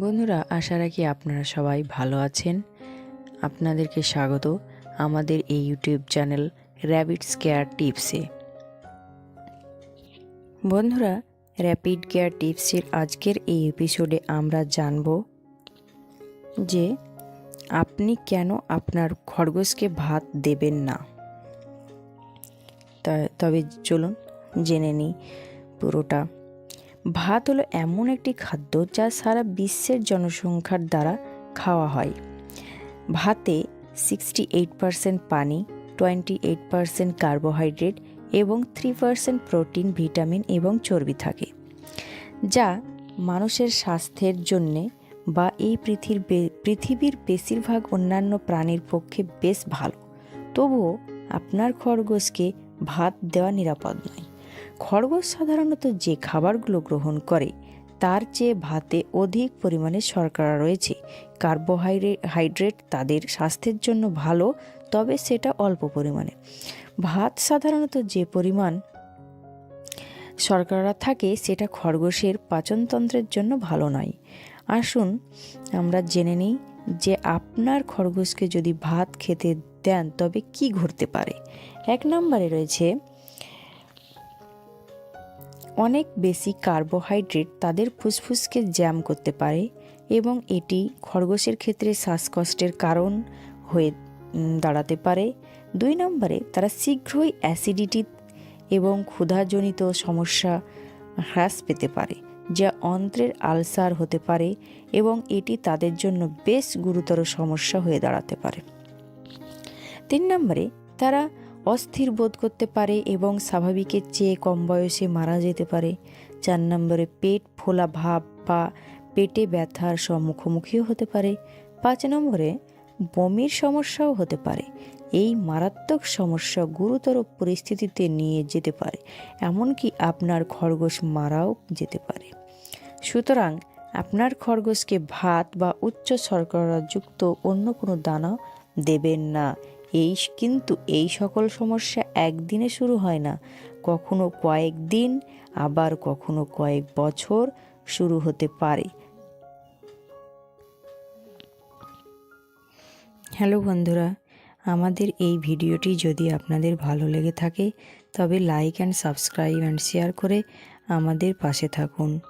বন্ধুরা, আশা রাখি আপনারা সবাই ভালো আছেন। আপনাদেরকে স্বাগত আমাদের এই ইউটিউব চ্যানেল র্যাবিট কেয়ার টিপসে বন্ধুরা র্যাপিড কেয়ার টিপসের আজকের এই এপিসোডে আমরা জানব যে আপনি কেন আপনার খরগোশকে ভাত দেবেন না। তবে চলুন জেনে নিই পুরোটা। ভাত হলো এমন একটি খাদ্য যা সারা বিশ্বের জনসংখ্যার দ্বারা খাওয়া হয়। ভাতে সিক্সটি এইট পারসেন্ট পানি টোয়েন্টি এইট পারসেন্ট কার্বোহাইড্রেট এবং থ্রি পারসেন্ট প্রোটিন ভিটামিন এবং চর্বি থাকে, যা মানুষের স্বাস্থ্যের জন্যে বা এই পৃথিবীর পৃথিবীর বেশিরভাগ অন্যান্য প্রাণীর পক্ষে বেশ ভালো। তবুও আপনার খরগোশকে ভাত দেওয়া নিরাপদ নয়। খরগোশ সাধারণত যে খাবারগুলো গ্রহণ করে, তার চেয়ে ভাতে অধিক পরিমাণে শর্করা রয়েছে। কার্বোহাইড্রেট হাইড্রেট তাদের স্বাস্থ্যের জন্য ভালো, তবে সেটা অল্প পরিমাণে। ভাত সাধারণত যে পরিমাণ শর্করা থাকে, সেটা খরগোশের পাচনতন্ত্রের জন্য ভালো নয়। আসুন, আমরা জেনে নিই যে আপনার খরগোশকে যদি ভাত খেতে দেন, তবে কি ঘটতে পারে? এক নম্বরে রয়েছে অনেক বেশি কার্বোহাইড্রেট তাদের ফুসফুসকে জ্যাম করতে পারে এবং এটি খরগোশের ক্ষেত্রে শ্বাসকষ্টের কারণ হয়ে দাঁড়াতে পারে। দুই নম্বরে, তারা শীঘ্রই অ্যাসিডিটি এবং ক্ষুধাজনিত সমস্যা হ্রাস পেতে পারে, যা অন্ত্রের আলসার হতে পারে এবং এটি তাদের জন্য বেশ গুরুতর সমস্যা হয়ে দাঁড়াতে পারে। তিন নম্বরে, তারা অস্থির বোধ করতে পারে এবং স্বাভাবিকের চেয়ে কম বয়সে মারা যেতে পারে। চার নম্বরে পেট ফোলা ভাব বা পেটে ব্যথার সম্মুখোমুখিও হতে পারে। পাঁচ নম্বরে বমির সমস্যাও হতে পারে। এই মারাত্মক সমস্যা গুরুতর পরিস্থিতিতে নিয়ে যেতে পারে, এমনকি আপনার খরগোশ মারাও যেতে পারে। সুতরাং আপনার খরগোশকে ভাত বা উচ্চ শর্করাযুক্ত অন্য কোনো দানা দেবেন না। এই কিন্তু এই সকল সমস্যা একদিনে শুরু হয় না। কখনো কয়েক দিন, আবার কখনো কয়েক বছর শুরু হতে পারে। হ্যালো বন্ধুরা, আমাদের এই ভিডিওটি যদি আপনাদের ভালো লেগে থাকে, তবে like and subscribe and share করে আমাদের পাশে থাকুন।